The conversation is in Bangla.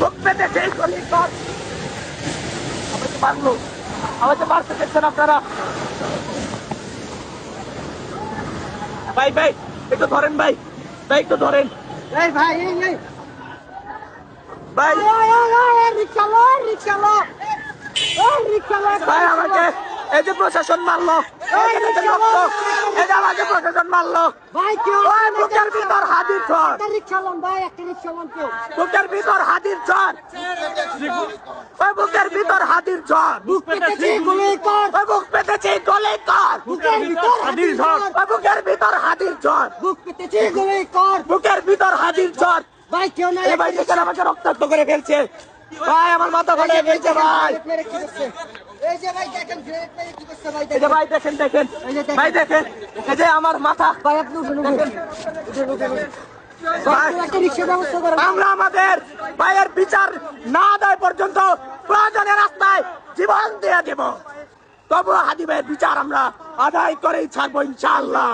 বুক পেতে সেই গলি আমাকে মারলো আমাকে মারতে দেখছেন আপনারা। ভাই ভাই একটু ধরেন ভাই। ভাই একটু ধরেন। ভাই এই এই। ভাই। আমাকে এই যে প্রশাসন মারলো এই যে আমাকে প্রশাসন মারলো। ভাই কেউ বুকের ভিতর হাজির চর ওই বুকের ভিতর চর বুক পেতেছি গুলি কর। ওই বুক পেতেছে গলে কর। বুকের ভিতর কর ওই বুকের ভিতর চর বুক পেতেছি গুলি কর। বুকের ভিতর চর ভাই কেউ না ভাই দেখেন আমাকে রক্তাক্ত করে ফেলছে। ভাই আমার মাথা ফাটিয়ে ফেলছে ভাই। এই যে ভাই দেখেন গ্রেনেড মেরে কি করছে ভাই দেখেন। ভাই দেখেন দেখেন। ভাই দেখেন। এই যে আমার মাথা। ভাই আপনি উঠুন উঠুন আমরা আমাদের ভাইয়ের বিচার না দেয় পর্যন্ত প্রয়োজনে রাস্তায় জীবন দিয়ে দেব। তবু হাদিবের বিচার আমরা আদায় করেই ছাড়বো ইনশাআল্লাহ।